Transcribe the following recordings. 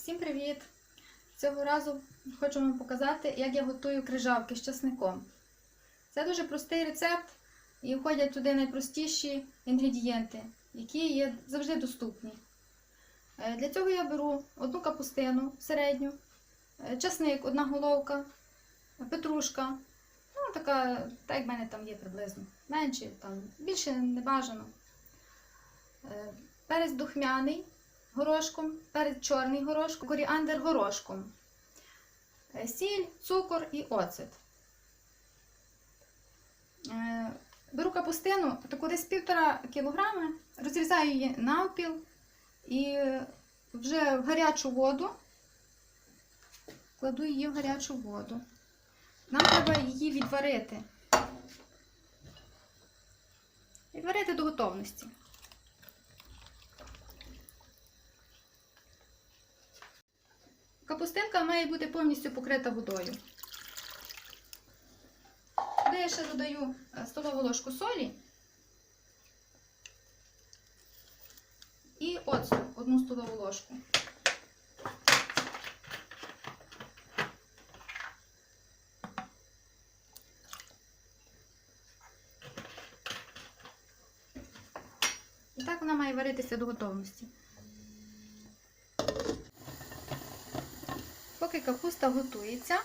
Всім привіт! Цього разу хочу вам показати, як я готую крижавки з часником. Це дуже простий рецепт і входять туди найпростіші інгредієнти, які є завжди доступні. Е, Для цього я беру одну капустину середню, е, часник, одна головка, петрушка. Ну, така, так як в мене там є приблизно. Менше, там, більше не бажано. Е, Перець духмяний горошком, перець чорний горошком, коріандр горошком, е, сіль, цукор і оцет. Е, Беру капустину, таку десь півтора кілограми, розрізаю її навпіл і вже в гарячу воду кладу її в гарячу воду. Нам треба її відварити. Відварити до готовності. Капустинка має бути повністю покрита водою. Туди я ще додаю е, столову ложку солі і оцту одну столову ложку. І так вона має варитися до готовності. Поки капуста готується,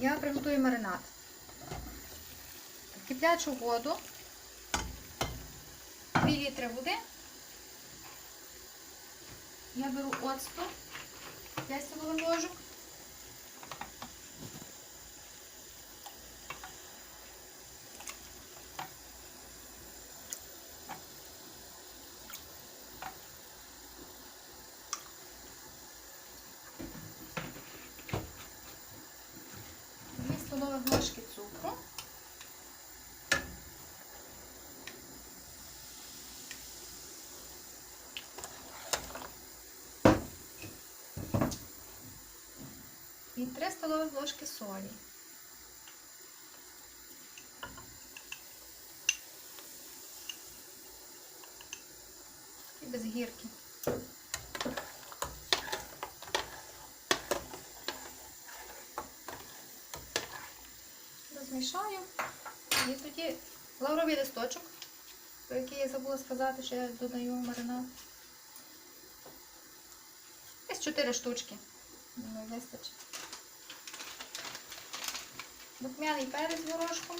я приготую маринад. В киплячу воду, 2 літри води. Я беру оцту, 5 столових ложок. Дві столових ложки цукру. І 3 столових ложки солі. І без гірки. Розмішаю. І тоді лавровий листочок, про який я забула сказати, що я додаю в маринад. Десь 4 штучки. Вистачить. Духмяний перець горошком.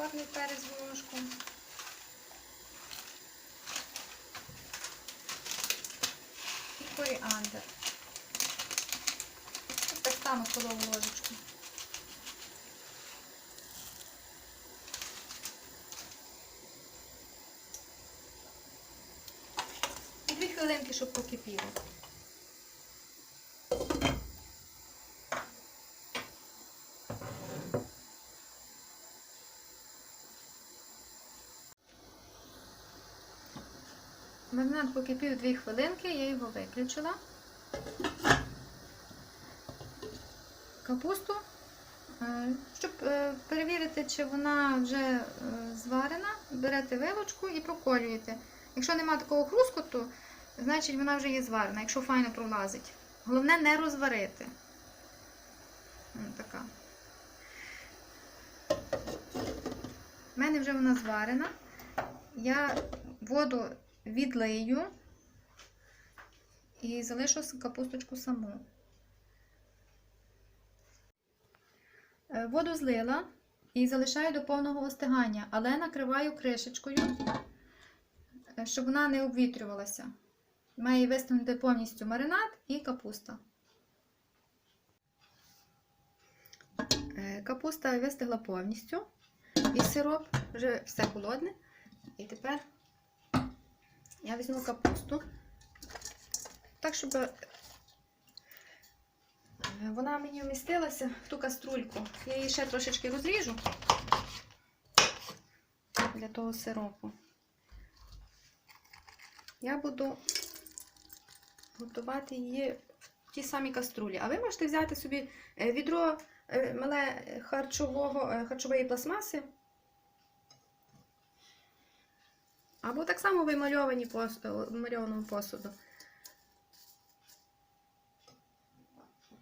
Чорний перець з горошком. І коріандр. Так само столову ложечку. І дві хвилинки, щоб покипіло. Маринад покипів 2 хвилинки, я його виключила. Капусту, е, щоб е, перевірити, чи вона вже е, зварена, берете вилочку і проколюєте. Якщо немає такого хрускоту, значить вона вже є зварена, якщо файно пролазить. Головне не розварити. Така. У мене вже вона зварена. Я воду відлию і залишу капусточку саму. Е, Воду злила і залишаю до повного остигання, але накриваю кришечкою, е, щоб вона не обвітрювалася. Має вистигнути повністю маринад і капуста. Е, Капуста вистигла повністю. І сироп вже все холодне. І тепер я візьму капусту, так, щоб е, вона мені вмістилася в ту каструльку. Я її ще трошечки розріжу для того сиропу. Я буду готувати її в тій самій каструлі. А ви можете взяти собі е, відро е, мале харчового, харчової пластмаси. Або так само вимальовані пос... е, посуду.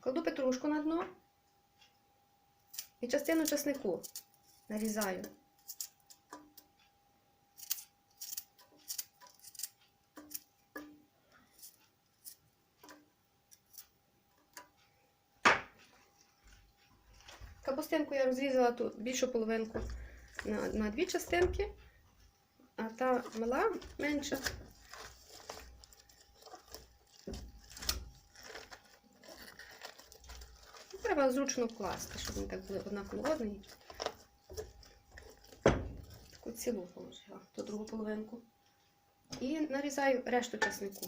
Кладу петрушку на дно і частину чеснику нарізаю. Капустинку я розрізала ту більшу половинку на, на дві частинки, а та мала менша. Треба зручно вкласти, щоб вони так були однаково однані. Таку цілу положила, ту другу половинку. І нарізаю решту чеснику.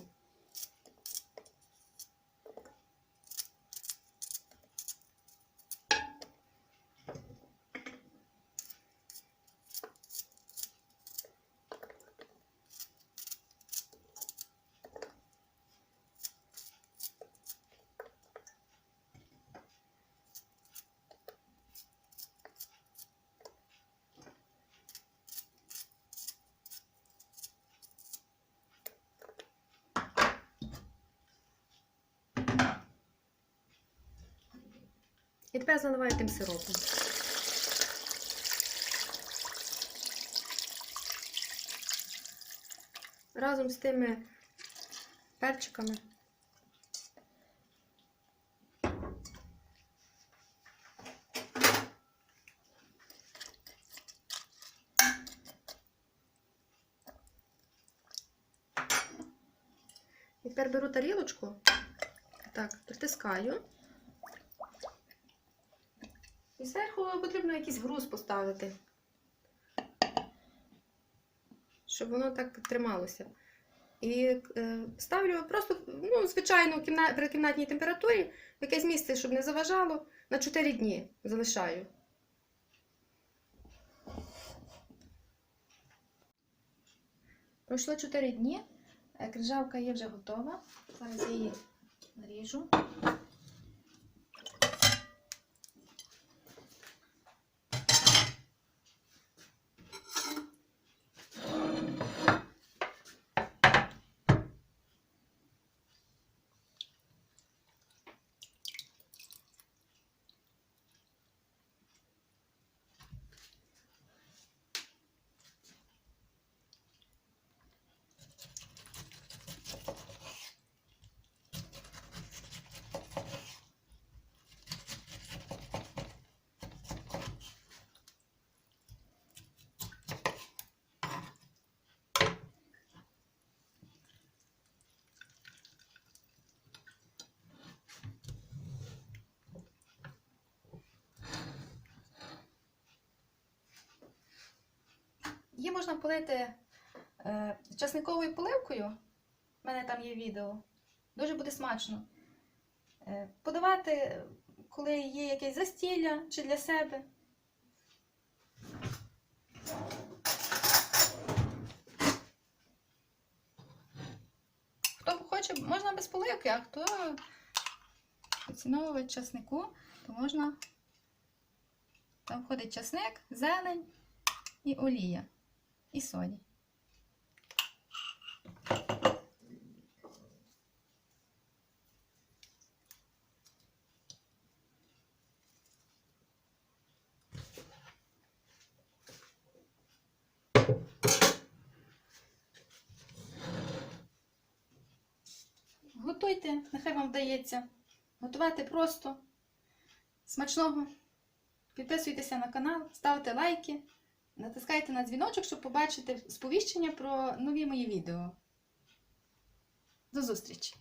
І тепер заливаю тим сиропом. Разом з тими перчиками. І тепер беру тарілочку, так, притискаю. І зверху потрібно якийсь груз поставити, щоб воно так трималося. І е, ставлю просто, ну, звичайно, при кімнатній температурі в якесь місце, щоб не заважало, на 4 дні залишаю. Пройшло 4 дні. Е, Крижавка є вже готова. Зараз її наріжу. Її можна полити е, часниковою поливкою. У мене там є відео. Дуже буде смачно. Е, подавати, коли є якесь застілля чи для себе. Хто хоче, можна без поливки, а хто поціновує часнику, то можна. Там входить часник, зелень і олія, і соді. Готуйте, нехай вам вдається. Готувати просто, смачного. Підписуйтеся на канал, ставте лайки, натискайте на дзвіночок, щоб побачити сповіщення про нові мої відео. До зустрічі!